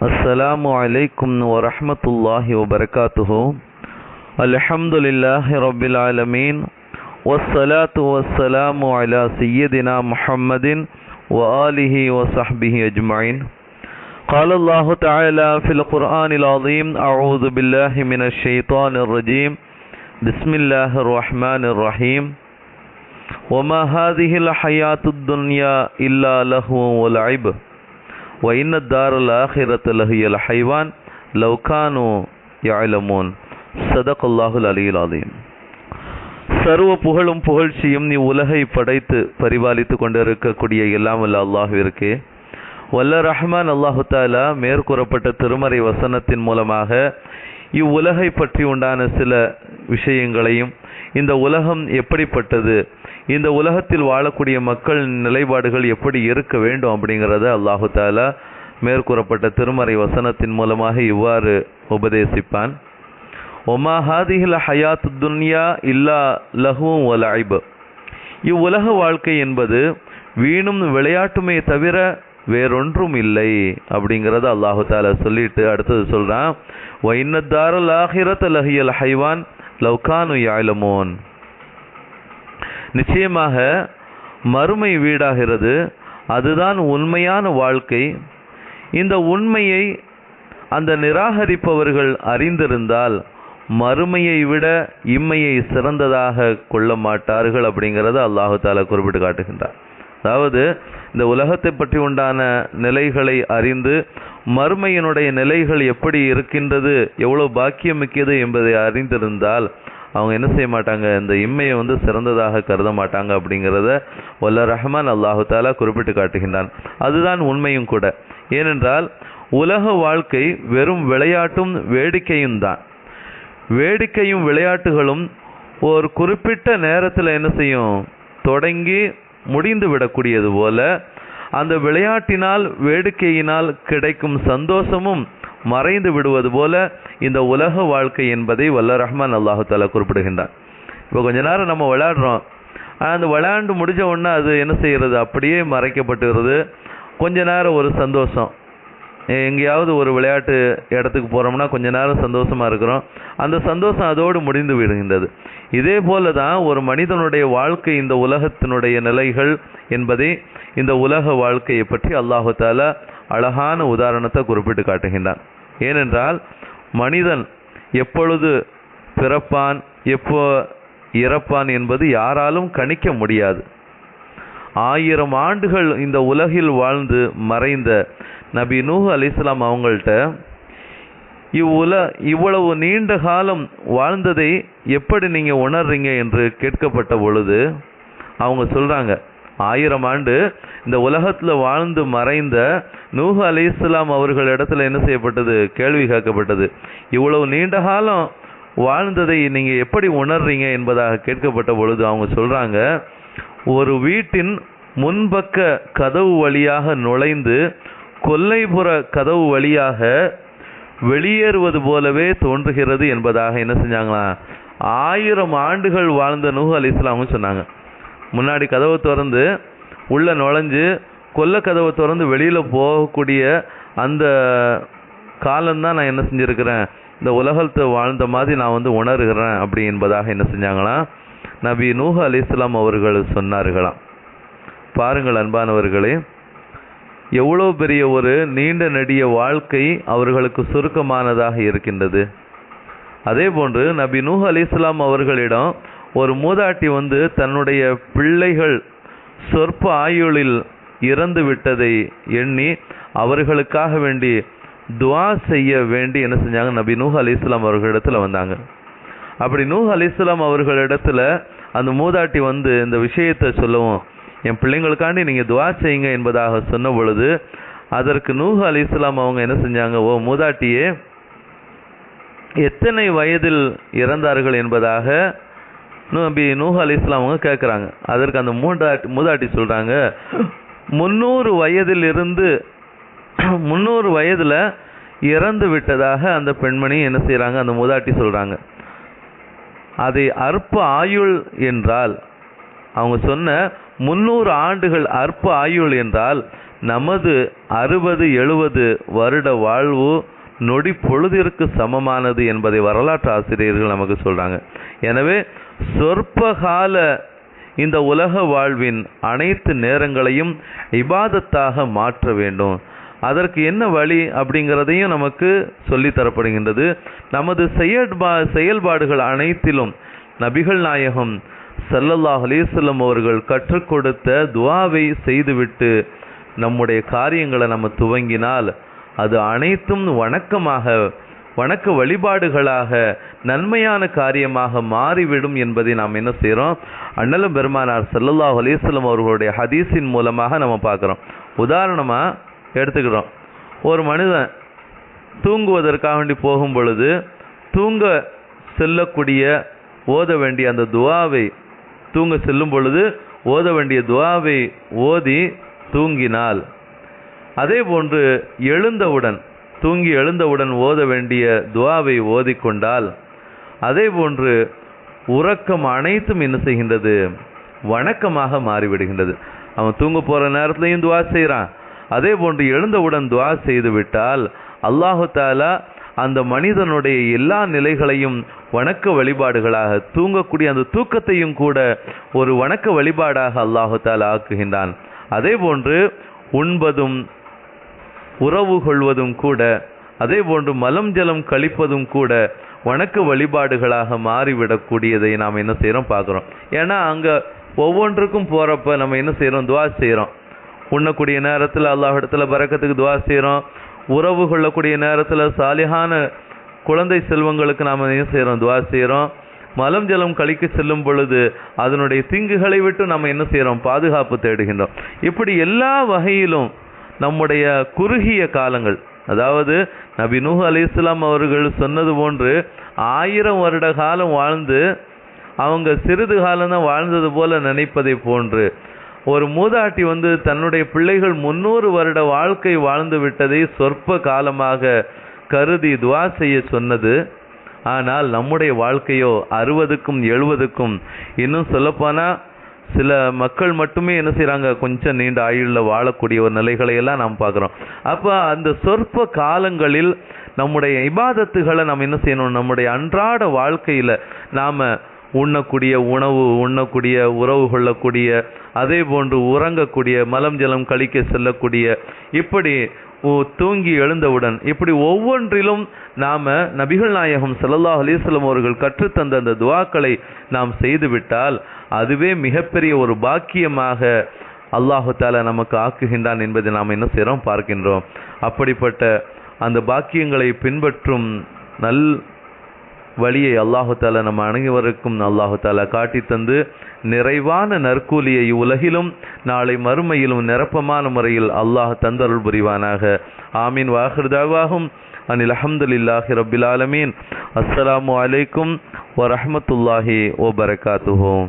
السلام عليكم ورحمة الله وبركاته. الحمد لله رب العالمين. والصلاة والسلام على سيدنا محمد وآله وصحبه أجمعين. قال الله تعالى في القرآن العظيم أعوذ بالله من الشيطان الرجيم. بسم الله الرحمن الرحيم. وما هذه الحياة الدنيا إلا لهو ولعب. وإن الدار الآخرة لهي الحيوان لو كانوا يعلمون صدق الله العلي العظيم சர்வ புகழும் புகழ்ச்சியும் நீ உலகை படைத்து பரிபாலித்து கொண்டிருக்கக்கூடிய எல்லாம் வல்ல அல்லாஹுவிற்கு வல்ல ரஹ்மான் அல்லாஹு தாலா மேற்கூறப்பட்ட திருமறை வசனத்தின் மூலமாக இவ்வுலகை பற்றி உண்டான சில விஷயங்களையும் இந்த உலகம் எப்படிப்பட்டது இந்த உலகத்தில் வாழக்கூடிய மக்கள் நிலைப்பாடுகள் எப்படி இருக்க வேண்டும் அப்படிங்கிறத அல்லாஹு தாலா மேற்கூறப்பட்ட திருமறை வசனத்தின் மூலமாக இவ்வாறு உபதேசிப்பான். ஒமா ஹாதிஹில் ஹயாத் துன்யா இல்லா லஹுவும் ஒலாய்பு இவ்வுலக வாழ்க்கை என்பது வீணும் விளையாட்டுமே தவிர வேறொன்றும் இல்லை அப்படிங்கிறத அல்லாஹு தாலா சொல்லிட்டு அடுத்தது சொல்கிறான் வைன்னத்தாரல் ஆஹிரத் லஹியல் ஹைவான் லவ்கானு யாய்லமோன் நிச்சயமாக மறுமை வீடாகிறது. அதுதான் உண்மையான வாழ்க்கை. இந்த உண்மையை அந்த நிராகரிப்பவர்கள் அறிந்திருந்தால் மறுமையை விட இம்மையை சிறந்ததாக கொள்ள மாட்டார்கள் அப்படிங்கிறத அல்லாஹு தாலா குறிப்பிட்டு காட்டுகின்றார். அதாவது இந்த உலகத்தை பற்றி உண்டான நிலைகளை அறிந்து மறுமையினுடைய நிலைகள் எப்படி இருக்கின்றது எவ்வளவு பாக்கியமிக்கது என்பதை அறிந்திருந்தால் அவங்க என்ன செய்ய மாட்டாங்க? இந்த இம்மையை வந்து சிறந்ததாக கருத மாட்டாங்க அப்படிங்கிறத வல்ல ரஹ்மான் அல்லாஹு தாலா குறிப்பிட்டு காட்டுகின்றான். அதுதான் உண்மையும் கூட. ஏனென்றால் உலக வாழ்க்கை வெறும் விளையாட்டும் வேடிக்கையும் தான். வேடிக்கையும் விளையாட்டுகளும் ஒரு குறிப்பிட்ட நேரத்தில் என்ன செய்யும்? தொடங்கி முடிந்து விடக்கூடியது போல அந்த விளையாட்டினால் வேடிக்கையினால் கிடைக்கும் சந்தோஷமும் மறைந்து விடுவது போல இந்த உலக வாழ்க்கை என்பதை வல்ல ரஹ்மான் அல்லாஹு தாலா குறிப்பிடுகின்றான். இப்போ கொஞ்ச நேரம் நம்ம விளையாடுறோம். அந்த விளையாண்டு முடிஞ்ச உடனே அது என்ன செய்கிறது அப்படியே மறைக்கப்பட்டுகிறது. கொஞ்ச நேரம் ஒரு சந்தோஷம். எங்கேயாவது ஒரு விளையாட்டு இடத்துக்கு போகிறோம்னா கொஞ்ச நேரம் சந்தோஷமாக இருக்கிறோம். அந்த சந்தோஷம் அதோடு முடிந்து விடுகின்றது. இதே போல தான் ஒரு மனிதனுடைய வாழ்க்கை இந்த உலகத்தினுடைய நிலைகள் என்பதை இந்த உலக வாழ்க்கையை பற்றி அல்லாஹு தாலா அழகான உதாரணத்தை குறிப்பிட்டு காட்டுகின்றான். ஏனென்றால் மனிதன் எப்பொழுது பிறப்பான் எப்போ இறப்பான் என்பது யாராலும் கணிக்க முடியாது. ஆயிரம் ஆண்டுகள் இந்த உலகில் வாழ்ந்து மறைந்த நபி நூஹ் அலிஸ்லாம் அவங்கள்ட்ட இவ்வுல இவ்வளவு நீண்ட காலம் வாழ்ந்ததை எப்படி நீங்கள் உணர்றீங்க என்று கேட்கப்பட்ட பொழுது அவங்க சொல்கிறாங்க ஆயிரம் ஆண்டு இந்த உலகத்தில் வாழ்ந்து மறைந்த நூஹ் அலி இஸ்லாம் அவர்கள் இடத்துல என்ன செய்யப்பட்டது? கேள்வி கேட்கப்பட்டது. இவ்வளவு நீண்ட காலம் வாழ்ந்ததை நீங்கள் எப்படி உணர்றீங்க என்பதாக கேட்கப்பட்ட பொழுது அவங்க சொல்கிறாங்க ஒரு வீட்டின் முன்பக்க கதவு வழியாக நுழைந்து கொல்லைப்புற கதவு வழியாக வெளியேறுவது போலவே தோன்றுகிறது என்பதாக என்ன செஞ்சாங்களா? ஆயிரம் ஆண்டுகள் வாழ்ந்த நூஹ் அலி இஸ்லாமும் சொன்னாங்க. முன்னாடி கதவை திறந்து உள்ளே நுழைஞ்சு கொல்ல கதவை திறந்து வெளியில் போகக்கூடிய அந்த காலம்தான் நான் என்ன செஞ்சுருக்கிறேன். இந்த உலகத்தை வாழ்ந்த மாதிரி நான் வந்து உணர்கிறேன் அப்படி என்பதாக என்ன செஞ்சாங்களாம் நபி நூஹ அலி இஸ்லாம் அவர்கள் சொன்னார்களாம். பாருங்கள் அன்பானவர்களே எவ்வளோ பெரிய ஒரு நீண்ட நெடிய வாழ்க்கை அவர்களுக்கு சுருக்கமானதாக இருக்கின்றது. அதே போன்று நபி நூஹ் அலி இஸ்லாம் அவர்களிடம் ஒரு மூதாட்டி வந்து தன்னுடைய பிள்ளைகள் சொற்ப ஆயுளில் இறந்து விட்டதை எண்ணி அவர்களுக்காக வேண்டி துவா செய்ய வேண்டி என்ன செஞ்சாங்க? நபி நூஹ் அலி இஸ்லாம் அவர்களிடத்துல வந்தாங்க. அப்படி நூஹ் அலி இஸ்லாம் அவர்களிடத்துல அந்த மூதாட்டி வந்து இந்த விஷயத்தை சொல்லவும் என் பிள்ளைங்களுக்காண்டி நீங்கள் துவா செய்யுங்க என்பதாக சொன்ன பொழுது அதற்கு நூஹ் அலி இஸ்லாம் அவங்க என்ன செஞ்சாங்க? ஓ மூதாட்டியே எத்தனை வயதில் இறந்தார்கள் என்பதாக நபி நூஹ் அலி இஸ்லாம் அவங்க கேட்குறாங்க அதற்கு அந்த மூன்றாட்டி மூதாட்டி சொல்கிறாங்க முன்னூறு வயதில் இருந்து முன்னூறு வயதில் இறந்து விட்டதாக அந்த பெண்மணி என்ன செய்கிறாங்க அந்த மூதாட்டி சொல்கிறாங்க அதை அற்ப ஆயுள் என்றால் அவங்க சொன்ன முன்னூறு ஆண்டுகள் அற்ப ஆயுள் என்றால் நமது அறுபது எழுபது வருட வாழ்வு நொடி பொழுதிற்கு சமமானது என்பதை வரலாற்று ஆசிரியர்கள் நமக்கு சொல்கிறாங்க எனவே சொற்பகால இந்த உலக வாழ்வின் அனைத்து நேரங்களையும் இபாதத்தாக மாற்ற வேண்டும். அதற்கு என்ன வழி அப்படிங்கிறதையும் நமக்கு சொல்லி தரப்படுகின்றது. நமது செயல்பா செயல்பாடுகள் அனைத்திலும் நபிகள் நாயகம் சல்லல்லாஹ் அலிசல்லம் அவர்கள் கற்றுக் கொடுத்த துவாவை செய்துவிட்டு நம்முடைய காரியங்களை நம்ம துவங்கினால் அது அனைத்தும் வணக்கமாக வணக்க வழிபாடுகளாக நன்மையான காரியமாக மாறிவிடும் என்பதை நாம் என்ன செய்கிறோம் அண்ணலும் பெருமானார் சல்லல்லாஹ் அலிஸ்லம் அவர்களுடைய ஹதீஸின் மூலமாக நம்ம பார்க்குறோம். உதாரணமாக எடுத்துக்கிறோம். ஒரு மனிதன் தூங்குவதற்காக வேண்டி போகும் பொழுது தூங்க செல்லக்கூடிய ஓத வேண்டிய அந்த துவாவை தூங்க செல்லும் பொழுது ஓத வேண்டிய துவாவை ஓதி தூங்கினால் அதே போன்று எழுந்தவுடன் தூங்கி எழுந்தவுடன் ஓத வேண்டிய துவாவை ஓதிக்கொண்டால் அதே போன்று உறக்கம் அனைத்தும் என்ன செய்கின்றது? வணக்கமாக மாறிவிடுகின்றது. அவன் தூங்க போகிற நேரத்திலையும் துவா செய்கிறான் அதே போன்று எழுந்தவுடன் துவா செய்து விட்டால் அல்லாஹு தாலா அந்த மனிதனுடைய எல்லா நிலைகளையும் வணக்க வழிபாடுகளாக தூங்கக்கூடிய அந்த தூக்கத்தையும் கூட ஒரு வணக்க வழிபாடாக அல்லாஹு தாலா ஆக்குகின்றான். அதே போன்று உண்பதும் உறவு கொள்வதும் கூட அதே போன்று மலம் ஜலம் கழிப்பதும் கூட வணக்க வழிபாடுகளாக மாறிவிடக்கூடியதை நாம் என்ன செய்கிறோம் பார்க்குறோம். ஏன்னா அங்கே ஒவ்வொன்றுக்கும் போகிறப்ப நம்ம என்ன செய்கிறோம் துவா செய்கிறோம் உண்ணக்கூடிய நேரத்தில் அல்லாஹிடத்துல பறக்கத்துக்கு துவா செய்கிறோம் உறவு கொள்ளக்கூடிய நேரத்தில் சாலிகான குழந்தை செல்வங்களுக்கு நாம் என்ன செய்கிறோம் துவா செய்கிறோம் மலம் ஜலம் கழிக்க செல்லும் பொழுது அதனுடைய தீங்குகளை விட்டு நம்ம என்ன செய்கிறோம் பாதுகாப்பு தேடுகின்றோம். இப்படி எல்லா வகையிலும் நம்முடைய குறுகிய காலங்கள். அதாவது நபி நூஹ் அலைஹிஸ்ஸலாம் அவர்கள் சொன்னது போன்று ஆயிரம் வருட காலம் வாழ்ந்து அவங்க சிறிது காலம் தான் வாழ்ந்தது போல நினைப்பதை போன்று ஒரு மூதாட்டி வந்து தன்னுடைய பிள்ளைகள் முன்னூறு வருட வாழ்க்கை வாழ்ந்து விட்டதை சொற்ப காலமாக கருதி துவா செய்ய சொன்னது. ஆனால் நம்முடைய வாழ்க்கையோ அறுபதுக்கும் எழுபதுக்கும் இன்னும் சொல்லப்போனால் சில மக்கள் மட்டுமே என்ன செய்கிறாங்க கொஞ்சம் நீண்ட ஆயுளில் வாழக்கூடிய ஒரு நிலைகளை எல்லாம் நாம் பார்க்குறோம். அப்போ அந்த சொற்ப காலங்களில் நம்முடைய இபாதத்துகளை நாம் என்ன செய்யணும்? நம்முடைய அன்றாட வாழ்க்கையில் நாம் உண்ணக்கூடிய உணவு உண்ணக்கூடிய உறவு கொள்ளக்கூடிய அதே போன்று உறங்கக்கூடிய மலம் ஜலம் கழிக்க செல்லக்கூடிய இப்படி தூங்கி எழுந்தவுடன் இப்படி ஒவ்வொன்றிலும் நாம் நபிகள் நாயகம் ஸல்லல்லாஹு அலிஸ்லம் அவர்கள் கற்றுத்தந்த அந்த துவாக்களை நாம் செய்துவிட்டால் அதுவே மிகப்பெரிய ஒரு பாக்கியமாக அல்லாஹு தாலா நமக்கு ஆக்குகின்றான் என்பதை நாம் என்ன செய்கிறோம் பார்க்கின்றோம். அப்படிப்பட்ட அந்த பாக்கியங்களை பின்பற்றும் நல் வழியை அல்லாஹு தாலா நம் அனைவருக்கும் அல்லாஹு தாலா காட்டி தந்து நிறைவான நற்கூலியை உலகிலும் நாளை மறுமையிலும் நிரப்பமான முறையில் அல்லாஹ் தந்தருள் புரிவானாக. ஆமீன். வாஹிருதாவாகும் அனில் அஹமதுல்லாஹி ரபில் ஆலமீன். அஸ்ஸலாமு அலைக்கும் வரஹ்மத்துல்லாஹி வபரகாத்துஹு